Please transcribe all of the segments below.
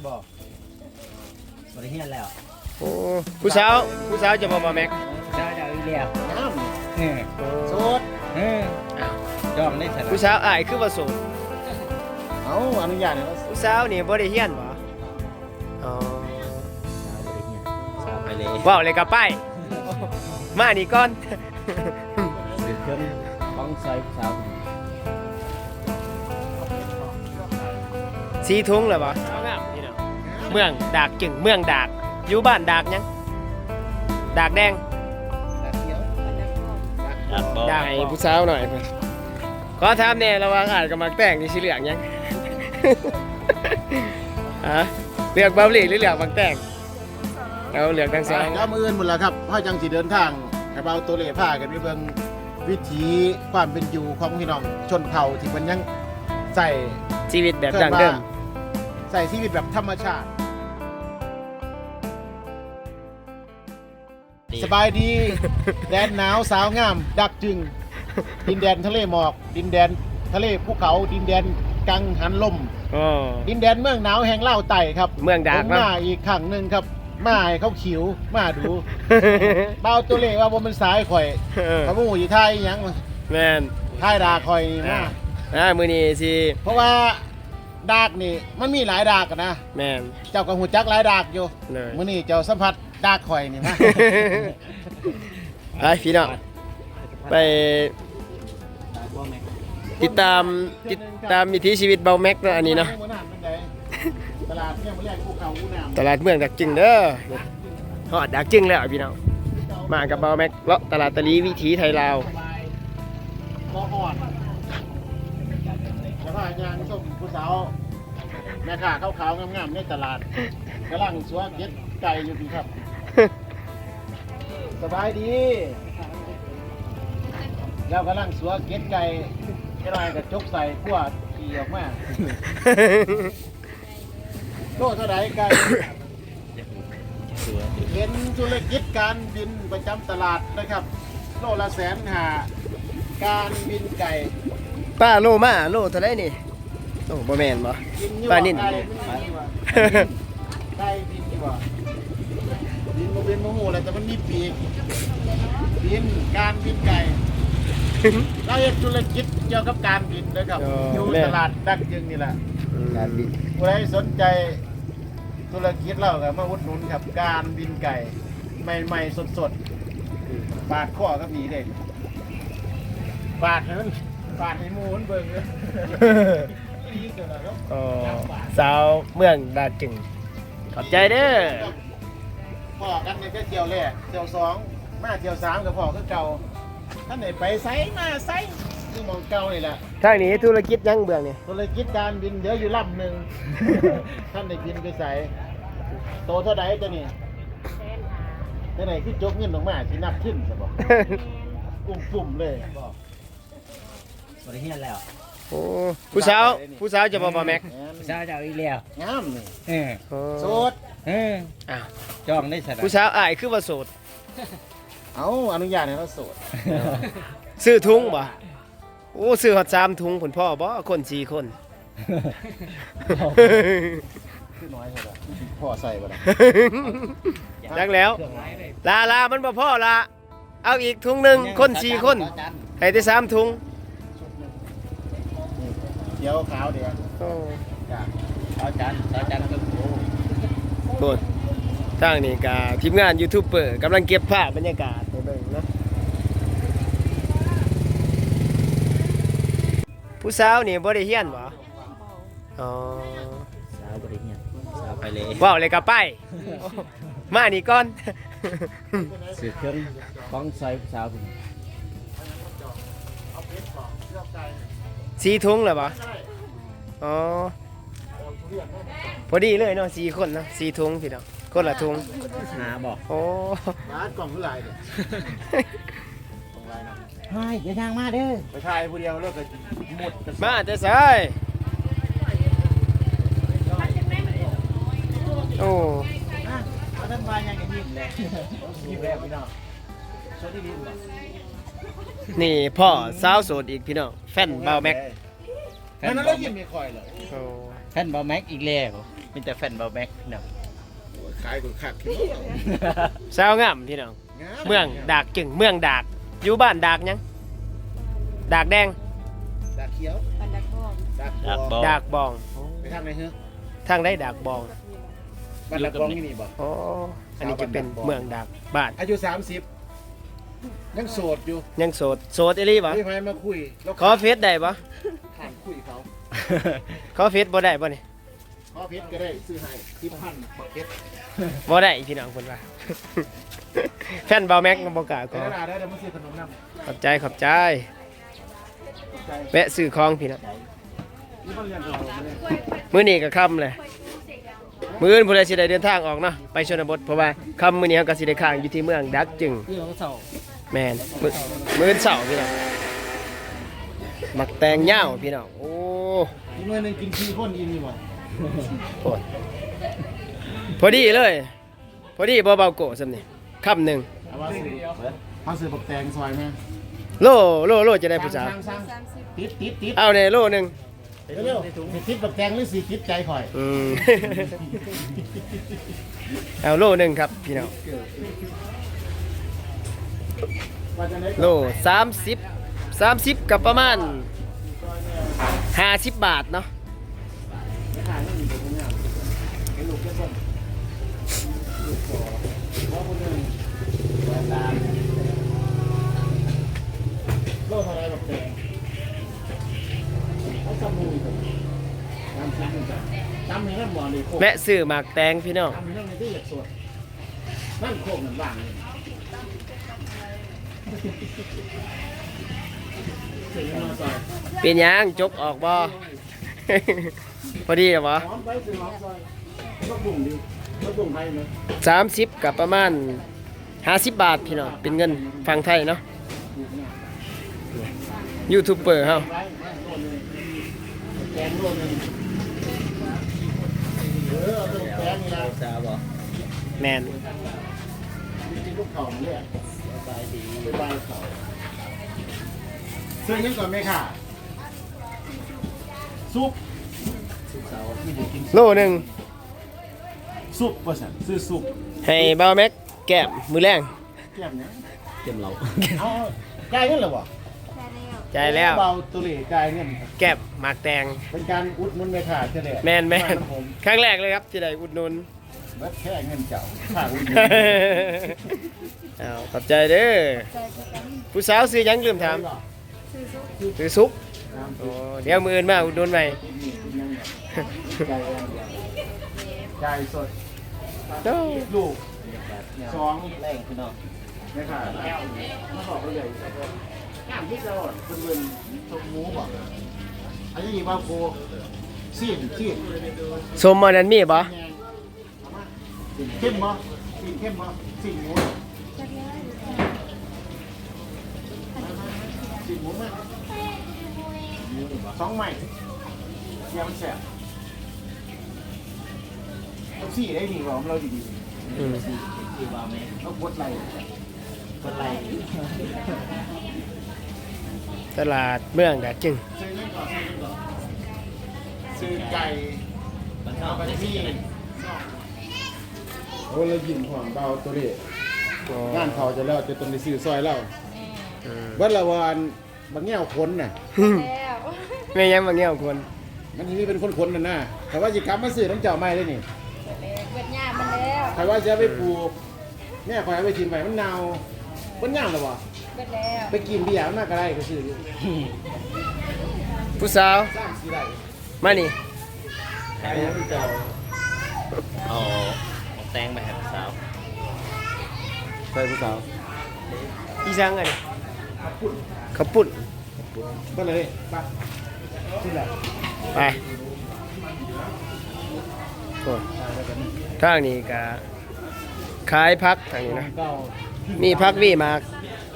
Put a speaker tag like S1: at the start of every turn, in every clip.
S1: นบ่บ่ได้เฮียนแล้ว
S2: โอ้ผู้สาวผู้สาวจะบ่บ่แม็ก
S1: เจ้าเจ้าอีเลีย
S3: น้
S1: เออำ
S3: โสด
S1: เออ
S2: อ้าว
S1: จองได้สนะ
S2: ผู้สาวอายคือว่าโสด
S3: เอาอนุญาตให้เราโสด
S2: ผู้สาวนี่บ่ได้เฮียนบ่อ๋อ
S1: สาวบ่ได้เฮียนสาวไปเลย
S2: ว้าวเลยกับไปมานี่ก่อน
S1: สืบเครื่องของซอยสาว
S2: สีทุงเหรอบ่ เมืองดากจึงเมืองดากอยู่บ้านดากหยังดากแดง
S3: นักเที่ยว
S2: ดากให้ผู้สาวหน่อยเพิ่นขอถามแน่ระหว่างอ่านกับมักแต่งนี่สิเลือกหยัง ฮะเลือกบับลี่หรือเลือกมักแต่งเอาเลือกทั้งสอง
S3: ก็มืออื่นหมดแล้วครับพ่อจังสิเดินทางให้เบาตัวเลผ้ากันไปเบิ่งวิถีความเป็นอยู่ของพี่น้องชนเผ่าที่มันยังใส่
S2: ชีวิตแบบดั้งเดิม
S3: ใส่ชีวิตแบบธรรมชาติ สบายดี แดนหนาวสาวงาม ดักจึง ดินแดนทะเลหมอก ดินแดนทะเลภูเขา ดินแดนกังหันลม
S2: อ๋อ
S3: ดินแดนเมืองหนาวแห่งเล่าวไต่ครับ
S2: เมืองดาก
S3: ผม
S2: เนาะ
S3: มาอีกครั้งหนึ่งครับ มาให้เขาขิว มาดู เบาตัวเลขว่าบ่มันสายข่อย
S2: เออ
S3: เขาบ่ฮู้สิทายอิหยัง
S2: แม่น
S3: ทายดาข่อยนี่มา
S2: อ่ามื้อนี้สิ
S3: เพราะว่าดากนี่มันมีหลายดากอะนะ
S2: แม่น
S3: เจ้าก็ฮู้จักหลายดากอยู่
S2: เลย
S3: มื้อนี้เจ้าสัมผัส ดากข่อยนี่มา
S2: ไปพี่น้องไป
S1: บ่แม่
S2: ติดตามติดตามวิถีชีวิตเบาแม็กเนาะอันนี้เนาะ
S3: ตลาดเนี่ยมันเรียกภูเขาภูน้ำ
S2: ตลาดเมืองดักจึงเด้อฮอดดักจึงแล้วพี่น้องมากับเบาแม็กเลาะตลาดตะลีวิถีไทยลาว
S3: บ่ฮอดแล้วก็ยางส้มผู้สาวแม่ค้าขาวๆงามๆในตลาดกำลังสัวเก็ดไก่อยู่พี่ครับ สบายดี แล้วกำลังสัวเก็ดไก่กระไรกับจกใส่ขั้วขี่ออกมาโตเท่าไหร่ไก่
S1: เสือ
S3: เป็นธุรกิจการบินประจำตลาดนะครับ โลละแสนหาการบินไก่
S2: ป้าโลมาโลเท่าไดนี่โอ้บ่แม่นบ่
S3: บินอยู่
S2: ปลานิ่น
S3: บินมาบินมาหูอะไรแต่มันมีปีกบินการบินไก่เราเห็นธุรกิจเกี่ยวกับการบินนะครับ
S2: อ๋อ
S3: อ
S2: อ
S3: ยู่ตลาดดักยึงนี่แหละ
S1: การบิน
S3: ผู้ใดสนใจธุรกิจเราก็มาอุดหนุนครับการบินไก่ใหม่ๆสดๆปาดข้อก็มีเด็กปาดให้มันปาดให้หมูมันเบิ่งเลยอีกเดี๋ยวนะครับ
S2: อ๋อสาวเมืองดักจึงขอบใจเด้อ
S3: พ่อกันในแค่เที่ยวแรกเที่ยวสองมาเที่ยวสามกับพ่อคือเก่าท่านไหนไปไซมาไซคือหมองเก่านี่แหละ
S2: ทางนี้ธุรกิจยังเบื้องนี่
S3: ธุรกิจการบินเดี๋ยวอยู่ลำหนึ่ง ท่านได้บินไปใส่โตเท่าใดตัวนี้เท่าไหนคือจกเงินออกมาที่นับขึ้นใช่ปะปุ่มปุ่มๆเลย
S1: บ่ได้เฮียนแล้ว
S2: โอ้ผู้สาวผู้สาวจะบ่บ่แม็ก
S3: แม่น
S1: เจ้าเจ้าอีเลีย
S3: งามนี่
S1: เออ
S2: โอ้
S3: โสด
S1: เออ
S2: อ้าว
S1: จองได้สนะ
S2: ผู้สาวอายคือว่าโสด
S3: เอาอนุญาตให้เราโสด
S2: ซื้อถุงบ่โอ้ซื้อฮอด3ถุงคุณพ่อบ่คนสี่คน
S3: คือน้อยเท่าไหร่พ่อใส่บ่ได้
S2: จักแล้ว
S1: เครื่องไม้เลย
S2: ลาลามันบ่พอละเอาอีกถุงหนึ่งคนสี่คน
S1: จัน
S2: ให้ได้สามถุง
S3: เดี๋ยวขาวเดี๋ยว
S2: โอ้
S1: จ้ะเอาจันเอาจันก็โอ้
S2: โบดทางนี้กาทีมงานยูทูบเบอร์กำลังเก็บภาพบรรยากาศให้เบิ่งเนาะผู้สาวนี่บ่ได้เฮียนบ่อ๋อ
S1: สาวบ่ได้เฮียนสาวไปเลย
S2: ว้าวเลยกับไป มานี่ก่อน
S1: สืบเครื่องของซอยสาว
S3: เอาเพชรก่อนเลือกไก่
S2: สีถุงเหรอบ่
S3: ใช่
S2: อ๋อ
S3: เอาเลือกให้มันก่อน
S2: พอดีเลยเนาะสี่คนเนาะสี่ถุงพี่น้องคนละถุง
S1: หาบ่
S2: โอ้
S3: ร้านกล่องเท่าไหร่เนี่ยกล่องไรนะ
S1: เฮ้ยเดินทางมาเด้อ
S3: ไปชายผู้เดียวเลิกกันหมดกัน
S2: มาแต่ซ้ายโอ้
S3: อะเอาท่านมายังกันยิ้มเลยยิ้มแล้วพี่น้องสวัสดีดีบ่
S2: นี่พ่อสาวโสดอีกพี่น้องแฟนเบาแม็ก
S3: นั่นเรายิ้มไม่ค่อยเลย
S2: โอ้
S1: ท่านบ่แม็กอีกแล้วมีแต่แฟนเบาแม็กเนาะ
S3: ขายกูขาดขึ้น
S2: สาวงามพี่น้องเมืองดากจึงเมืองดากอยู่บ้านดากหยังดากแดง
S3: ดากเขียว
S4: บันดักบอง
S3: ดาก
S1: อยาก
S3: บบอ
S1: อก
S2: ดากบอง
S3: ไปทางไหนเฮ้ย
S2: ทางได้ดากบอง
S3: บ้านดากบองที่นี่บ่
S2: อ๋ออันนี้จะเป็นเมืองดากบ้าน
S3: อายุ30 ยังโสดอยู่
S2: ยังโสดโสดอีหลีบ่
S3: ไม่ไผมาคุยแล้ว
S2: ขอเฟซได้บ่
S3: ถามคุยเขา
S2: ขอเฟซบ่ได้บ่นี่
S3: ขอเพชรก็ได้ซื้อให้ที่พันบักเพชร
S2: บ่ได้พี่น้องคนว่า แฟนเบาแม็กก็บ่กล้า
S3: ไป
S2: ขอ
S3: ตลาดได้เดี๋ยวมาซื้อขนมน้ำ
S2: ขอบใจขอบใจ
S3: ใจ
S2: แวะซื้อของพี่น้อง
S3: นี่มันเรียนเราไม่ได้
S2: มื้อนี้ก็ค่ำเลย มื้ออื่นผู้ใดสิได้เดินทางออกเนาะไปชนบทเพราะว่าค่ำมื้อนี้เราก็สิได้ค้างอยู่ที่เมืองดักจึง
S1: คือของเสา
S2: แม่นมื้อมื้ออนเสาร์พี่น้องมักแตงเหย้าพี่น้องโอ้
S3: อีกหน่วยหนึงกินขี้คนอินนี่บ่
S2: โหดพอดีเลย พอดีบ่เบาโกะซำนี่ค่ำหนึง
S3: เอาว่าซื้อเอาซื้อบักแตงซอยไหม
S2: โลโลโลจะได้ผู้สาว
S3: สั่งสั่ง
S4: สามสิบ
S3: ติดติดติด
S2: เอาเนี่ยโลหนึง
S3: เร็วๆสิติดบักแตงหรือสิติดใจข่อย
S2: อืม เอาโลหนึงครับพี่น้อง
S3: ว่าจะได้
S2: โลสามสิบสามสิบกับประมาณห้าสิบบาทเนาะ
S3: ไม่ขายไม่มีตัวนี้เห็นลูกแค่ต้นลูกสองว่าคนหนึ่งแปดล้านโลเท่าไรบักแตง
S2: แวะซื้อหมากแตงพี่น้อง
S3: นั่นในที่อยากสวดนั่นโคกนั่นว่างเลยเสียงมาซอย
S2: เป็นยังจกออกบ่พอดีเหรอวะ
S3: หอมไปสิหอมซอยก็บุ่งดิก็บุ่งไทยไหม
S2: สามสิบกับประมาณห้าสิบบาทพี่น้องเป็นเงินฟังไทยเนาะยูทูบเบอร์เฮา
S3: ไว้ไว้โลนึงแกงโลนึงเออเอา ตัวแกงนี่นะ
S1: สาวบอก
S2: แมน
S3: กินลูกเข่ามาเลยสบายดีสบายเข่าซื้อยังก่อนไหมค่ะซุปซุปเสาที่ได้กิน
S2: โลหนึ่ง
S3: ซุปว่าสันซื้อซุป
S2: ให้บ่าวแม็กแก้มมือแรง
S3: แก้มเนี้ย
S1: เต็มเรา
S3: เอากายเงินเหรอวะ
S4: แค่แล้ว
S2: ใจแล้ว
S3: เบาตัวเหล่กายเงิน
S2: แก้มหมากแตง
S3: เป็นการอุดหนุนไหมค่ะเฉลี่ย
S2: แมนแมน
S3: ผม
S2: ครั้งแรกเลยครับที่ได้อุดหนุน
S3: เบิดแค่เงินเจ้าค่าอุดหนุน
S2: เอาขอบใจเด้อ
S4: ใจคือกัน
S2: ผู้สาวซื้อหยังลืมถาม
S4: ซื้อซุป
S2: ซื้อซุปโอ้เดี๋ยวมืออื่นมาอุดหนุนใหม่
S3: ใจสด
S2: โอ้
S3: ลูกสอง
S1: แรงพี่น้อง
S3: นะครับมาบอกเขาเลย งามที่จะอดเป็นเนชมหมูบอกอันนี้ว่าโคซีนซีน
S2: สมมันนั้นมีบ่
S3: เข้มบ่ซีนเข้มบ่ซีนหมูซีนหมูไหมสองใหม่เยี่ยมแซ่บต้องซี่ได้ดีกว่าของเราดี
S2: อืม
S1: คือว่าแม่
S3: ๆต้องกดไหล
S1: คนไร
S2: ตลาดเมืองดักจึง
S3: ซื้อเงินก่อนซื้อไก่
S1: มันชอ
S3: เอา
S1: บ
S3: ไป
S1: ไป
S3: ที่
S1: ที่
S3: โอ้เรายินหอมเบาตัวนี้งานเขาจะแล้วจะต้องไปซื้อซอยเรา
S2: อืม
S3: วัดละวันบางแง่วคนน่ะ
S4: แล้ว
S2: ไม่ยังมาเงี้ยวคน
S3: มันที่นี่เป็นคนคนน่ะนะแต่ว่าสิกรรมมาซื้อน้ำเจ้าไม้ได้นี่
S4: เบิดหญ้ามันแล้ว
S3: ใครว่าจะเอาไปปลูกแม่คอยเอาไปทิ้งไว้มันเน่ามันย่างหรอวะ
S4: เบิดแล้ว
S3: ไปกินเบียร์มันน่าก็ได้ก็ซื้ออยู่
S2: ผู้สาว
S3: สร้างสีได้
S2: มานี่
S1: แค่พี่เจ้าเอาแตงไปให้สาว
S3: ใครผู้สาว
S2: อีสังอันนี้ข้าวปุ้น
S3: ก็เลยไปที่ไหน
S2: ไปโอ้ทางนี้ก็ขายพักทางนี้นะ
S3: เก่า
S2: มีพักวีหมาก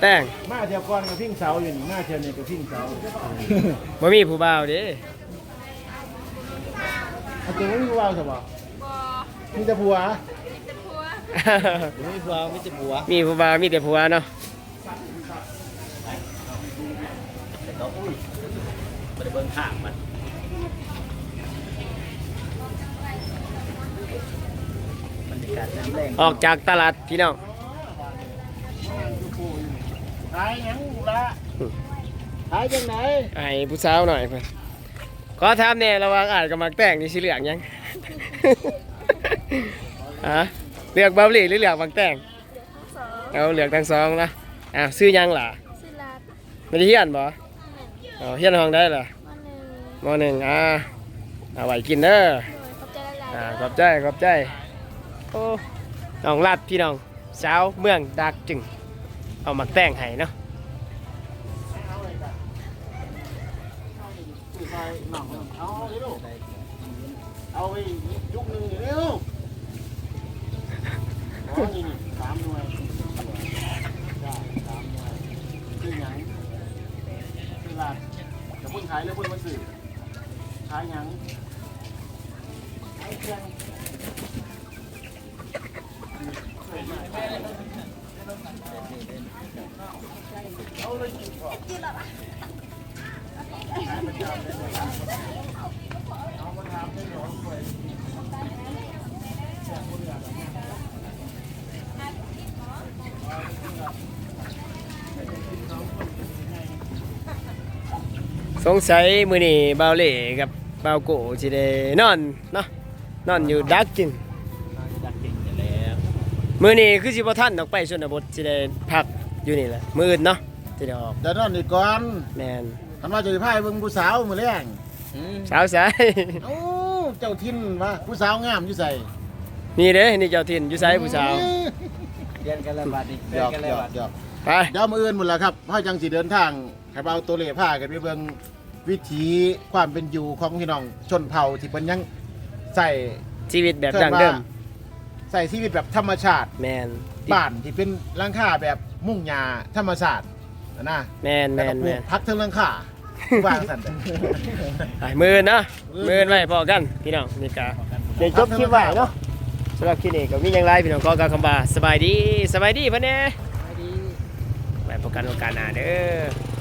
S2: แต้ง
S3: มาเที่ยวก่อนกับพิงเสาอยู่นี่มาเที่ยวนี่กับพิงเสา
S2: บ่มีผู้บ่าวเด้
S3: เอาตัวนี้ว่าวสบะ
S4: บ่
S3: มีแต่ผัว
S4: แต่พัว
S1: ไม่ฟังไม่จะบัว
S2: มีผู้บ่าวมีแต่ผัวเนาะ
S1: แต่ก็อุ้ยไม่ได้เบิ่งข้างมันกาศน้ำแรง
S2: ออกจากตลาดพี่น้อง
S3: ขายหยังละขายจังไหน
S2: ไอ้ผู้สาวหน่อยเพิ่นขอถามแน่ระหว่างอ่านกับมักแต่งนี่สิเลือกหยัง ฮะเลือกเบาหลีหรือเลือกมักแต่ง
S4: สอง
S2: เอาเลือกทั้งสองนะอ้าวซื้อหยังล่ะ
S4: สิลัด
S2: ไม่ได้เฮียนบ่อ๋อเฮียนห้องได้ล่ะ
S4: มาหนึ่ง
S2: มหนึ่งอ่าเอาไว้กินเด้อ
S4: โดยขอบใจหลายๆ
S2: อ่า
S4: เด้
S2: ขอบใจขอบใจ โอ้น้องลัดพี่น้องสาวเมืองดักจึง เอามักแต่งให้เนาะ
S3: เอาเลยลูกเอาไปยุกหนึ่งเร็วอ๋อนี่นี่สามหน่วยได้สามหน่วยคือหยังคือลาดจะพุ่นขายแล้วพุ่นมาสื่อขายหยังขายเครื่อง
S2: สงสัยมือนี้เบาเล่กับเบาโกสิได้นอนเนาะนอนอยู่ดักจึง มื้อนี้คือสิบ่ทันออกไปชนบทสิได้พักอยู่นี่แหละมื้ออื่นเนาะสิได้ออก
S3: เดี๋ยวนอนอีกก่อน
S2: แม่น
S3: ทำมาจะพายเบิ่งผู้สาวมือแรง
S1: อืม
S2: สาวสาย
S3: โอ้เจ้าทินวะผู้สาวงามอยู่ใส่
S2: นี่เด้นี่เจ้าถิ่นอยู่ไสผู้สาว
S1: เรียนกันแล้วบัดนี้
S3: ห
S1: เรี
S3: ย
S1: ยน
S3: อก
S1: กัน
S3: ห
S1: แล้
S3: ยวอ
S1: บั
S3: ก
S1: ด
S3: หยอก
S2: ไป
S3: เดี๋ยวมืออื่นหมดแล้วครับพ่อจังสิเดินทางให้เอาตัวเล่ผ้ากันไปเบิ่งวิถีความเป็นอยู่ของพี่น้องชนเผ่าที่เพิ่นยังใส่
S2: ชีวิตแบบดั้งเดิม
S3: ใส่ชีวิตแบบธรรมชาติ
S2: แม่น
S3: บ้านที่เป็นหลังคาแบบมุ่งหญ้าธรรมชาตินะ
S2: แม่น
S3: แล้ว
S2: แม่
S3: ก็
S2: น
S3: ปลู
S2: แม่
S3: ก
S2: น
S3: พักเทิงหลังคาว่างสั่นเด้อ
S2: ไปมื้ออื่นเนาะมื้ออื่นไว้พอกันพี่น้องนี่กะเดี๋ยวจบคลิปไว้เนาะสำหรับคลิปนี้ก็มีหยังไรพี่น้องก็กล่าวคำว่าสบายดีสบายดีเพิ่นแน่
S1: ไปดี
S2: ไว้พบกันโอกาสหน้าเด้อ